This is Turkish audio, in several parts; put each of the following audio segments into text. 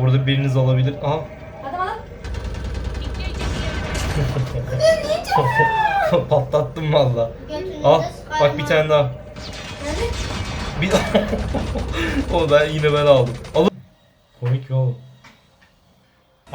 Orada biriniz alabilir. Aha. Hadi bana. Patlattım valla. Al sıkarım bak bir tane daha. Bir o ben yine ben aldım. Alın. Komik ya oğlum.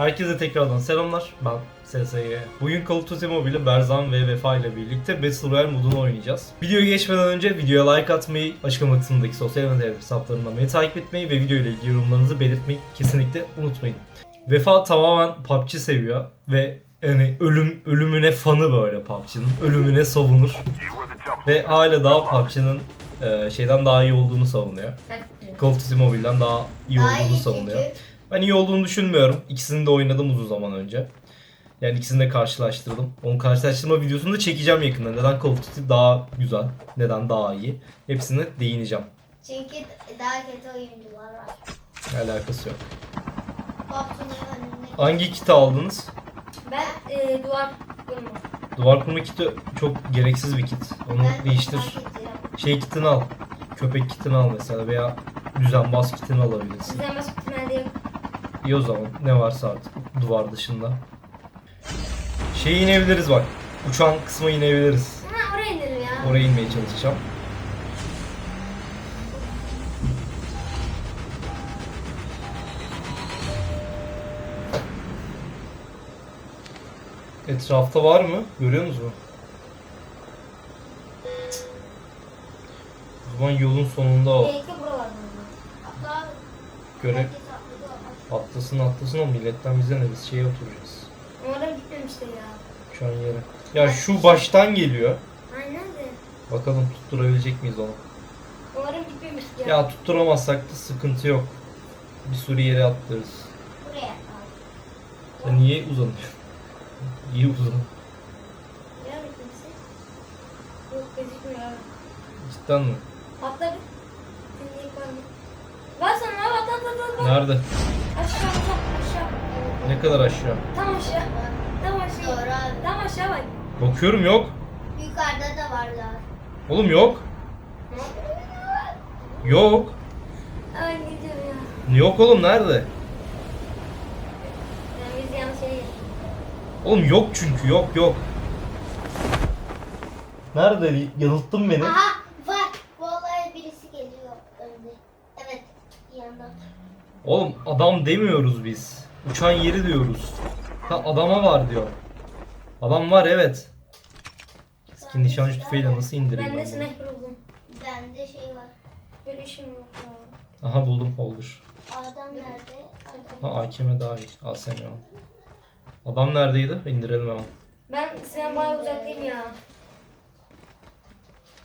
Herkese tekrardan selamlar. Ben SSY. Bugün Call of Duty Mobile Berzan ve Vefa ile birlikte Battle Royale modunu oynayacağız. Videoya geçmeden önce videoya like atmayı, açıklama kısmındaki sosyal medya hesaplarından beni takip etmeyi ve video ile ilgili yorumlarınızı belirtmeyi kesinlikle unutmayın. Vefa tamamen PUBG seviyor ve yani ölüm ölümüne fanı böyle PUBG'nin. Ölümüne savunur. Ve hala daha PUBG'nin e, şeyden daha iyi olduğunu savunuyor. Call of Duty Mobile'den daha iyi olduğunu savunuyor. Ben iyi olduğunu düşünmüyorum. İkisini de oynadım uzun zaman önce. Yani ikisini de karşılaştırdım. Onun karşılaştırma videosunu da çekeceğim yakında. Neden Call of Duty daha güzel, neden daha iyi. Hepsine değineceğim. Çünkü daha kötü oyuncular var. Alakası yok. Hangi kiti aldınız? Ben e, duvar kurma. Duvar kurma kiti çok gereksiz bir kit. Onu Ben değiştir. Şey kitini al. Köpek kitini al mesela veya düzenbaz kitini alabilirsin. Bir tane de yok. İyi o zaman. Ne varsa artık duvar dışında. Şey inebiliriz bak. Uçan kısma inebiliriz. Ha oraya inelim ya. Oraya inmeye çalışacağım. Etrafta var mı? Görüyor musunuz? O zaman yolun sonunda o. Göre. Atlasın atlasın o milletten bize ne biz şeye oturacağız. Umarım gitmemiştir ya. Şu an yere. Ya şu baştan geliyor. Aynen de. Bakalım tutturabilecek miyiz onu? Umarım gitmemiştir ya. Ya tutturamazsak da sıkıntı yok. Bir sürü yere atlarız. Buraya al. Sen niye uzanıyorsun? İyi uzan. Ya kimse? Yok gözükmüyor. Cidden mi? Atla bir. Dinleyip var mı? Var at. Nerede? Aşağı aşağı. Ne kadar aşağı? Tam aşağı. Tam aşağı. Doğru abi. Tam aşağı bak. Bakıyorum yok. Yukarıda da varlar. Oğlum yok. Yok. Ay gidiyor ya. Yok oğlum nerede? Yani biz yanlış gittik. Oğlum yok çünkü yok yok. Nerede? Yanılttın beni. Aha var. Vallahi birisi geliyor önde. Evet. Yandan. Oğlum adam demiyoruz biz. Uçan yeri diyoruz. Ha adama var diyor. Adam var evet. Skin nişancı tüfeğiyle nasıl indireyim Ben de ben bunu? sniper buldum. Bende şey var. İşim yok. Aha buldum holder. Adam nerede? Adam. Ha AKM daha iyi. Al sen ya. Adam neredeydi? İndirelim hemen. Ben sen bayağı uzaktayım ya.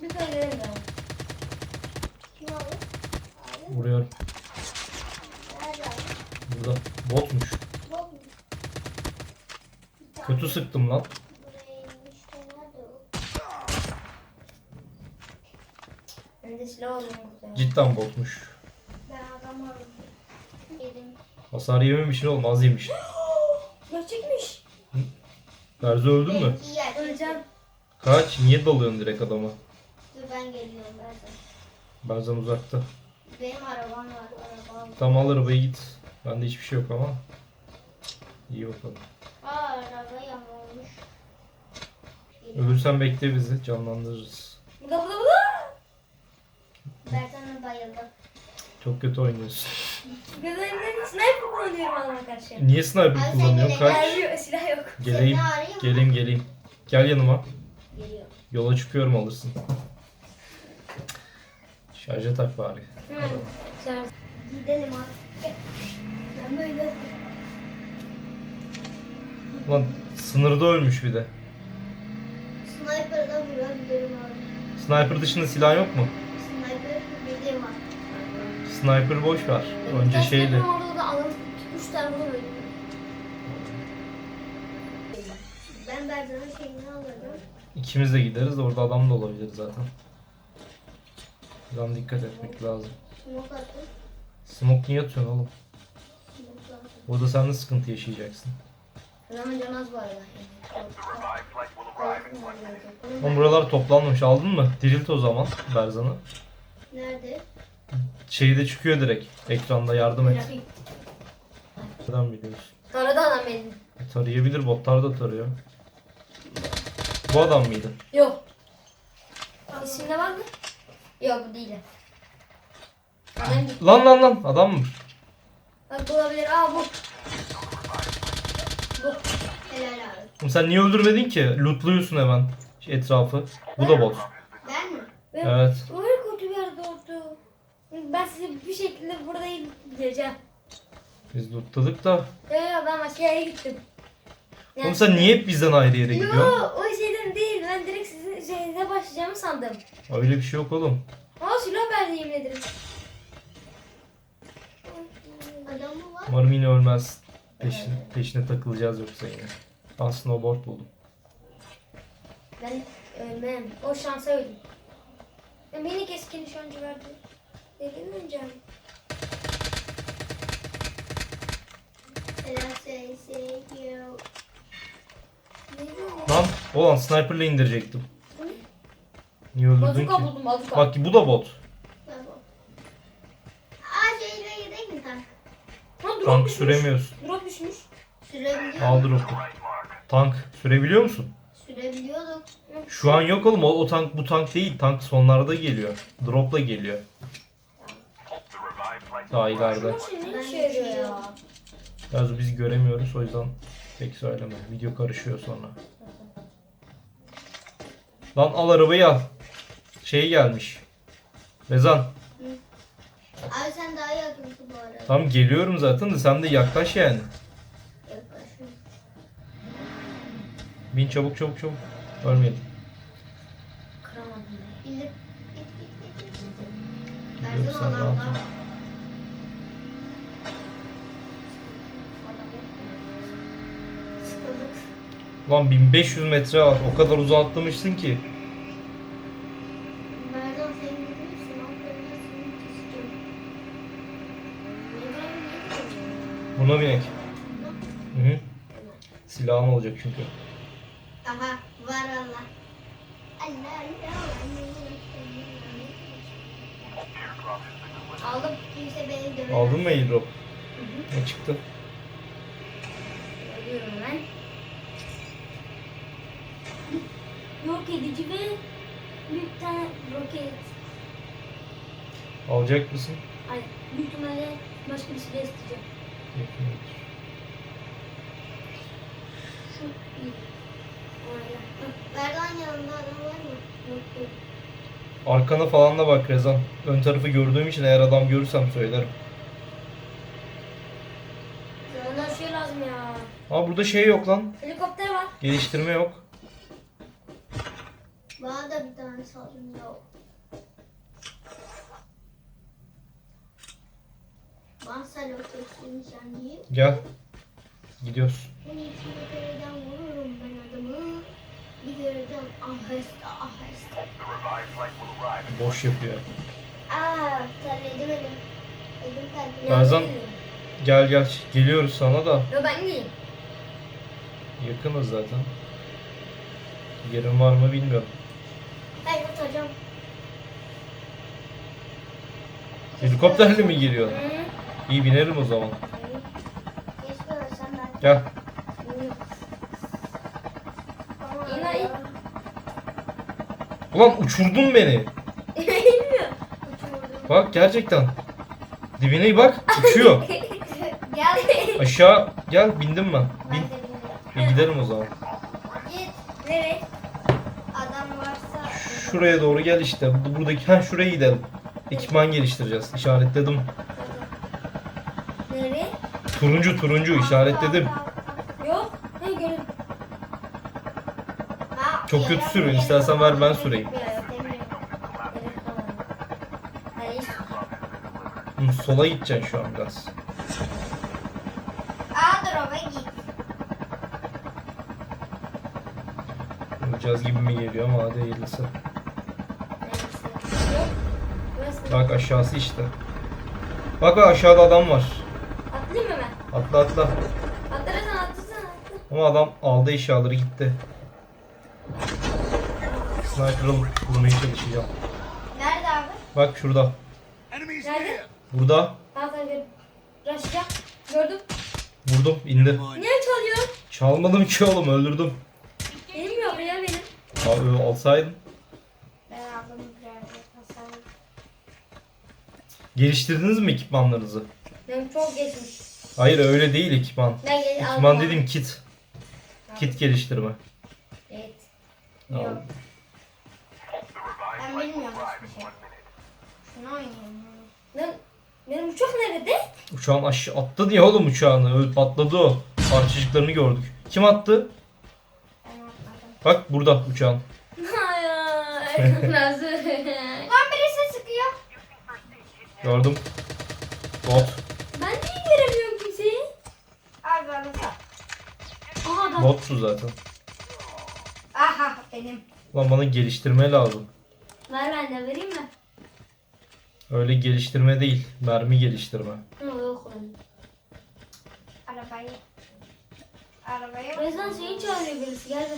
Lütfen gelelim ya. Kim aldı? Vuruyorum. Burada. Botmuş. Kötü sıktım lan. Cidden botmuş. Hasar yememişsin oğlum az yemiş. Gerçekmiş. Berze öldün mü? Öleceğim. Kaç? Niye dalıyorsun direkt adama? Dur ben geliyorum Berdan. Berzan uzakta. Benim arabam var. Arabam. Tam al arabayı git. Bende hiçbir şey yok ama. İyi bakalım. Aa araba yamulmuş. Ölürsen bekle bizi canlandırırız. Burada burada burada. Berdan'a bayıldım. Çok kötü oynuyorsun. Gözlerimden sniper kullanıyorum adama karşı. Niye sniper Ay, sen kullanıyorsun? bile Kaç? Mermi silah yok. Geleyim. Seni? Geleyim geleyim. Gel yanıma. Geliyor. Yola çıkıyorum alırsın. Şarja tak bari. Hemen şarj. Gidelim abi. Lan sınırda ölmüş bir de. Sniper'da vurabilirim abi. Sniper dışında silah yok mu? Sniper bildiğim var. Sniper boş ver. Önce şeydi. Orada da alın. Üç tane bunu böyle. Ben Berdan'ın şeyini alırım. İkimiz de gideriz. Orada adam da olabilir zaten. Buradan dikkat etmek lazım. Smoke attım. Smoke niye atıyorsun oğlum? Burada sen de sıkıntı yaşayacaksın. Zaman canaz var ya. Oğlum buralar toplanmış. Aldın mı? Dirilt o zaman Berzan'ı. Nerede? Şeyde çıkıyor direkt. Ekranda yardım et. Neden biliyorsun? Taradı adam beni. E, Tarayabilir botlar da tarıyor. Bu adam mıydı? Yok. İsimde var mı? Yok bu değil. Adam gitti. Lan lan lan adam mı? Bak olabilir. Aa bu. Bu. Helal abi. Oğlum sen niye öldürmedin ki? Lootluyorsun hemen etrafı. Bu da bot. Ben mi? Ben Evet. Öyle kötü bir yerde oldu. Ben size bir şekilde buradayım diyeceğim. Biz lootladık da. Ya ya ben başka yere gittim. Oğlum sen niye hep bizden ayrı yere gidiyorsun? Yo o şeyden değil. Ben direkt sizin şeyinize başlayacağımı sandım. Öyle bir şey yok oğlum. Aa silah verdi yemin ederim. Adam mı var? Umarım yine ölmez. Peşine, peşine takılacağız yoksa yine. Ben snowboard buldum. Ben ölmem. O şansa öldüm. Ya beni keskin nişancı verdi. Dedim önce abi. Helal say say you. Ne diyor? Lan ulan sniperle indirecektim. Niye öldürdün ki? Bazuka buldum bazuka. Bak bu da bot. Bravo. Aa şeyle gidelim mi tank? Ha, drop Tank düşmüş. süremiyorsun. Drop düşmüş. Sürebiliyor Al drop'u. Tank sürebiliyor musun? Sürebiliyorduk. Şu an yok oğlum o, o tank bu tank değil. Tank sonlarda geliyor. Drop'la geliyor. Daha ileride. Şey ne işe yarıyor ya? Biraz biz göremiyoruz o yüzden pek söyleme. Video karışıyor sonra. Lan al arabayı al. Şey gelmiş. Rezan. Abi sen daha yakınsın bu arada. Tam geliyorum zaten de sen de yaklaş yani. Yaklaşıyorum. Bin çabuk çabuk çabuk. Ölmeyelim. Kıramadım. Git. Gidiyorum, Verdim sen rahat adamlar. ol. Sıkıldık. Lan 1500 metre var. O kadar uzağa atlamışsın ki. Merdan sen biliyor musun? Aferin seni istiyorum. Neden niye Buna binek. Hı hı. Silahın olacak çünkü. Aha var Allah. Allah Allah. Aldım. Kimse beni dövemez. Aldın mı airdrop? Ne çıktı? Ölüyorum hemen. Yok edici ve bir tane roket. Alacak mısın? Ay, büyük ihtimalle başka bir şey isteyeceğim. Yanında adam var mı? Yok yok. Arkana falan da bak Rezan. Ön tarafı gördüğüm için eğer adam görürsem söylerim. Bana şey lazım ya. Aa burada şey yok lan. Helikopter var. Geliştirme yok. Bana da bir tane saldım ya. Bana sen değil. Gel. Gidiyoruz. Boş yapıyor. Aa. Bazen- Gel gel. Geliyoruz sana da. Yok ben gideyim. Yakınız zaten. Yerin var mı bilmiyorum. Ben yutacağım. Helikopterle mi geliyor? Hı. İyi binerim o zaman. Ben. Gel. Ulan uçurdun beni. Bak gerçekten. Dibine bak. Uçuyor. Gel. Aşağı gel bindim ben. Ben Bin. E, giderim o zaman. Git. Nereye? Adam varsa. Şuraya doğru gel işte. Bu- Buradaki ha şuraya gidelim. Ekipman geliştireceğiz. İşaretledim. Turuncu turuncu işaretledim. Yok. Gördüm. Ha, Çok kötü sürün. İstersen ver ben süreyim. Hı, sola gideceksin şu an biraz. Vuracağız gibi mi geliyor ama hadi hayırlısı. Bak aşağısı işte. Bak bak aşağıda adam var. Atla atla. Atlarsan atlasana atla. Ama adam aldı eşyaları gitti. Sniper'ı vurmaya çalışacağım. Nerede abi? Bak şurada. Nerede? Burada. Tamam tamam gördüm. Raşacağım. Gördüm. Vurdum indi. Niye çalıyor? Çalmadım ki oğlum öldürdüm. Benim yok ya benim. Abi alsaydın. Ben aldım. Geliştirdiniz mi ekipmanlarınızı? Benim çok geçmiş. Hayır öyle değil ekipman. Ben gel Ekipman dedim kit. Kit geliştirme. Evet. Al. Yok. Ben bilmiyorum hiçbir şey. Şunu oynayayım. Ben, benim uçak nerede? Uçağın aşağı attı diye oğlum uçağını. Öyle patladı o. Parçacıklarını gördük. Kim attı? Ben atmadım. Bak burada uçağın. Hayır. Nasıl? Lan birisi sıkıyor. Gördüm. Bot. ben niye göremiyorum kimseyi? Abi bana sat. Bottu zaten. Aha benim. Lan bana geliştirme lazım. Ver ben de vereyim mi? Öyle geliştirme değil. Mermi geliştirme. Yok yok oğlum. Arabayı. Arabayı. Rezan seni çağırıyor birisi gel be.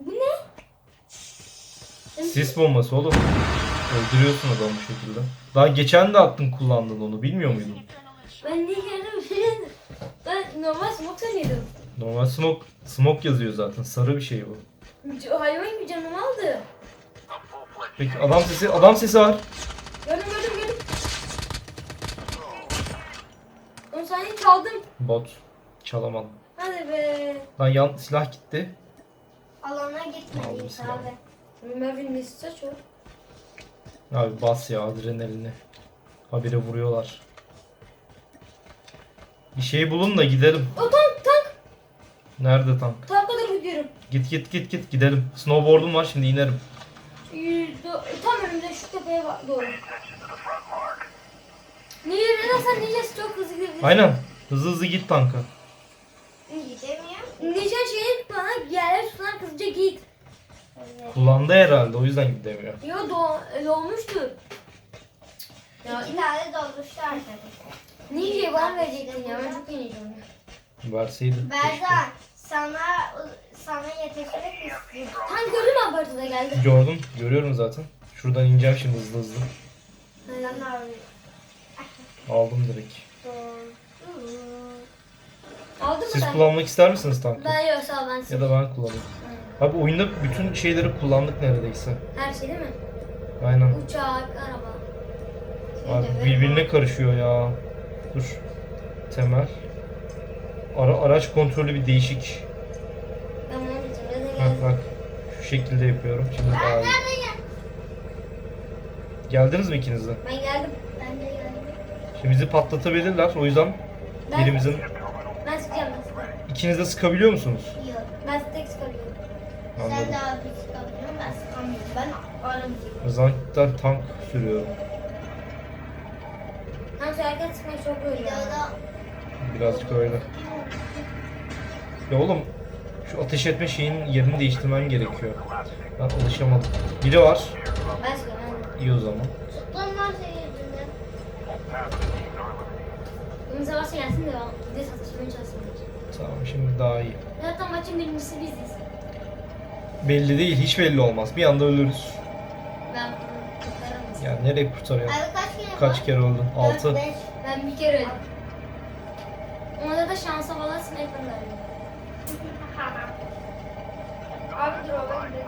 Bu ne? Sis bombası oğlum. Öldürüyorsun adamı bu şekilde. Daha geçen de attın kullandın onu. Bilmiyor muydun? Ben niye geldim bilmiyorum. Ben normal smoke sanıyordum. Normal smoke, smoke yazıyor zaten. Sarı bir şey bu. Hayvan gibi canımı aldı. Peki adam sesi, adam sesi var. Gördüm gördüm gördüm. 10 saniye çaldım. Bot. Çalamadım. Hadi be. Lan yan silah gitti. Alana Aldım gitmeliyiz silahı. abi. Mervin. Abi bas ya adrenalini. Habire vuruyorlar. Bir şey bulun da gidelim. O tank tank. Nerede tank? Tank kadar gidiyorum. Git git git git gidelim. Snowboard'um var şimdi inerim. Yüzde, tam önümde şu tepeye bak doğru. Niye sen diyeceğiz çok hızlı gidebilirsin. Aynen. Hızlı hızlı git tanka. Gidemiyor. Diyeceğin şeyi bana yerler tutan hızlıca git. Evet. Kullandı herhalde o yüzden gidemiyor. Yo doğ, dolmuştur. Ya İki tane dolduruştu arkadaşlar. niye bana verecektin ya ben çok yeneceğim. Keşke. Berdan sana sana yetişmek istiyorum. Tank gördün mü abartıda geldi. Gördüm. Görüyorum zaten. Şuradan ineceğim şimdi hızlı hızlı. Sen abi. Aldım direkt. Aldın mı Siz sen? kullanmak ister misiniz tankı? Ben yok sağ ol ben Ya da ben kullanayım. Abi oyunda bütün şeyleri kullandık neredeyse. Her şey değil mi? Aynen. Uçak, araba. Abi birbirine karışıyor ya. Dur. Temel. Ara, araç kontrolü bir değişik. Bak geldim? bak. Şu şekilde yapıyorum. Şimdi daha iyi. Geldiniz mi ikiniz de? Ben geldim. Ben de geldim. Şimdi bizi patlatabilirler. O yüzden Ben, birimizin ben sıkacağım ben sıkacağım. ikiniz de sıkabiliyor musunuz? Yok. Ben tek sıkabiliyorum. Sen Anladım. de abi sıkabiliyorsun ben sıkamıyorum. Ben. O zaman tank sürüyorum. Hem sürerken sıkmayı çok da Birazcık öyle. Ya oğlum şu ateş etme şeyinin yerini değiştirmem gerekiyor. Ben alışamadım. Biri var. Ben. Ben. İyi o zaman. tuttuğumdan şey yüzünden. Bunun savaşı gelsin de bir de satışmaya çalışsın. Tamam şimdi daha iyi. Zaten maçın birincisi biziz. Belli değil, hiç belli olmaz. Bir anda ölürüz. Ben kurtaramaz. Ya nereye kurtarıyor? Abi kaç kere Kaç kere öldün? 6. Beş. Ben bir kere öldüm. Ona da şansa falan sniper verdim. Abi dur o gidelim.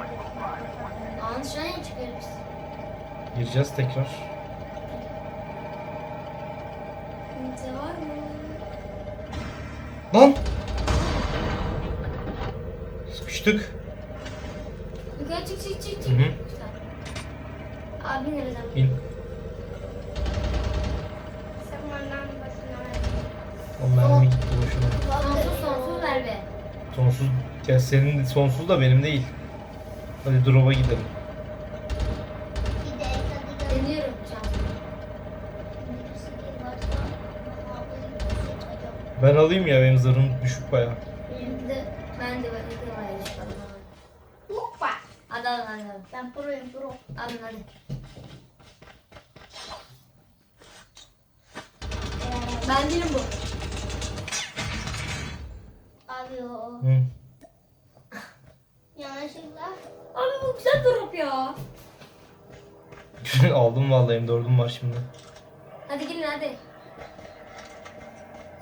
Ağın dışına niye çıkıyoruz? Gireceğiz tekrar. Kimse var mı? Lan! Sıkıştık. Yukarı çık çık çık çık. Hı hı. Abi nereden? İn. Sen benden başına O mermi gitti boşuna. Sonsuz sonsuz ver be. Sonsuz, ya senin sonsuz da benim değil. Hadi drop'a gidelim. Deniyorum. Ben alayım ya benim zırhım düşük baya. Benimki de ben de ben de var inşallah. Hoppa. Hadi. hadi. Ben proyum pro. Alın hadi. Abi o. Hı. Yanlışlıkla. Abi bu güzel drop ya. Aldım vallahi M4'üm var şimdi. Hadi gelin hadi.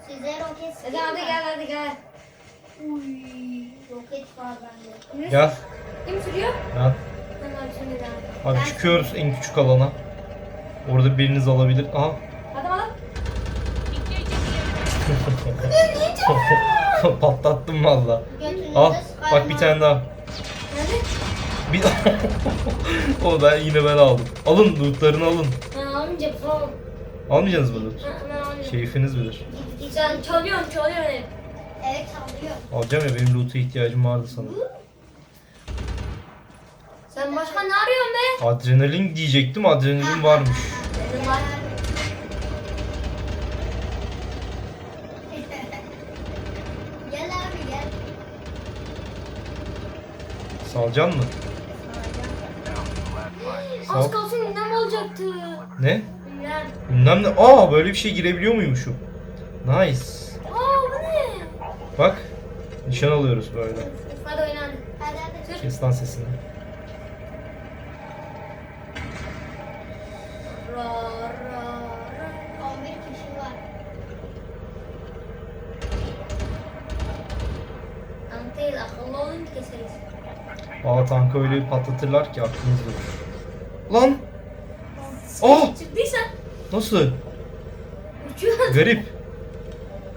Size roket Hadi hadi gel hadi gel. Uy, roket var bende. Gel. Kim sürüyor? Gel. Tamam şimdi daha. Abi çıkıyoruz en küçük alana. Orada biriniz alabilir. Aha. Hadi hadi. Patlattım valla. Al bak bir tane daha. Nerede? Bir O ben yine ben aldım. Alın lootlarını alın. Ben almayacağım. Almayacaksınız mı loot? Ben, almayacağım. Keyfiniz bilir. Sen çalıyorsun çalıyorsun hep. Evet alıyor. Alacağım ya benim loot'a ihtiyacım vardı sana. Sen başka ne arıyorsun be? Adrenalin diyecektim adrenalin varmış. Benim var. Gel abi gel. Salcan mı? Az kalsın ünlem olacaktı. Ne? Ünlem. Bilmem ne. Aa böyle bir şey girebiliyor muymuşum? Nice. Aa bu ne? Bak. Nişan alıyoruz böyle. Hadi oyna hadi. Hadi hadi. Sür. Kes lan sesini. Ra ra. Valla tankı öyle bir patlatırlar ki aklınız durur. Lan! Aa! Çıktıysa Nasıl? uçuyor. Garip.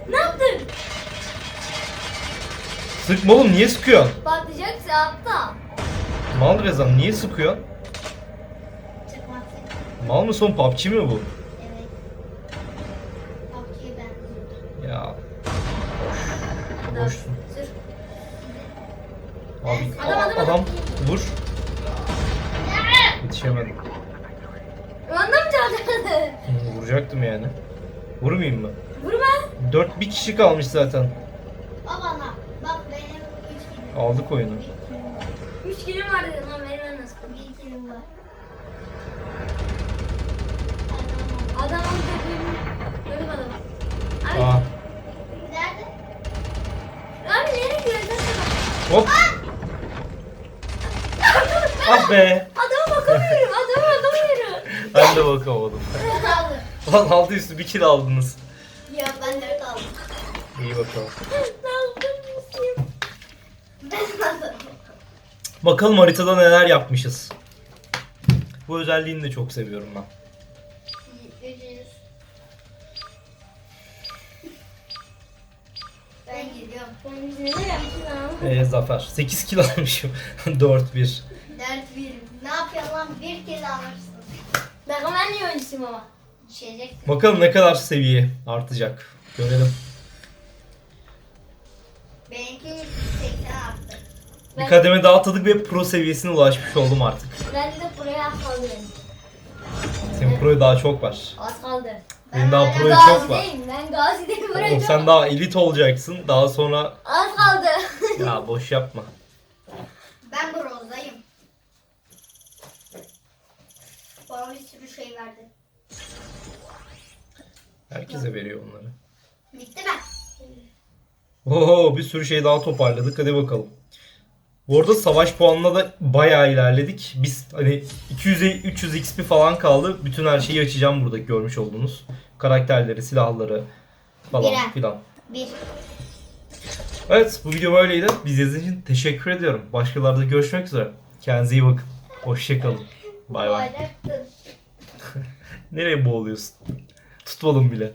ne yaptın? Sıkma oğlum niye sıkıyorsun? Patlayacaksa atla. Mal Rezan niye sıkıyorsun? Mal mı son PUBG mi bu? Evet. PUBG'ye benziyor. Ya. Boş. Boşsun. Sür. Abi Adam, adam, adam, vur. Yetişemedim. Randa mı çalacaksın? Hı, vuracaktım yani. Vurmayayım mı? Vurma. Dört bir kişi kalmış zaten. O bana. Bak benim 3 kilim. Aldık oyunu. 1 kilim var. Lan benim ben nasıl? 1 kilim var. Adam öldürdüm. Öldüm adamı. Abi, Aa, Nerede? abi nereye gidiyorsun? hop. Ah be. Adama bakamıyorum. Adama bakamıyorum. Ben de bakamadım. Aldı. Lan altı üstü bir kill aldınız. İyi bakalım. Bakalım haritada neler yapmışız. Bu özelliğini de çok seviyorum ben. 300. Ben gidiyorum. Ben biz neler yapmışız ama? Ee, Zafer. 8 kill almışım. 4-1. 4 1. Ne yapıyorsun lan? Bir kez alırsın. Ben ben niye öncüsüm ama? Bakalım ne kadar seviye artacak. Görelim. Bir kademe daha atladık ve pro seviyesine ulaşmış oldum artık. Ben de buraya az kaldı benim. Senin proya daha çok var. Az kaldı. Benim daha hala proya çok var. Gazi'deyim. Ben Gazi'deyim. Buraya Oğlum çok sen daha elit olacaksın. Daha sonra Az kaldı. ya boş yapma. Ben bronzdayım. Bana bir sürü şey verdi. Herkese veriyor onları. Bitti mi? Oho bir sürü şey daha toparladık. Hadi bakalım. Bu arada savaş puanına da bayağı ilerledik. Biz hani 200'e 300 XP falan kaldı. Bütün her şeyi açacağım burada görmüş olduğunuz. Karakterleri, silahları falan Birer. filan. Bir. Evet bu video böyleydi. Biz izlediğiniz için teşekkür ediyorum. Başkalarda görüşmek üzere. Kendinize iyi bakın. Hoşçakalın. Bay bay. Nereye boğuluyorsun? Tutmadım bile.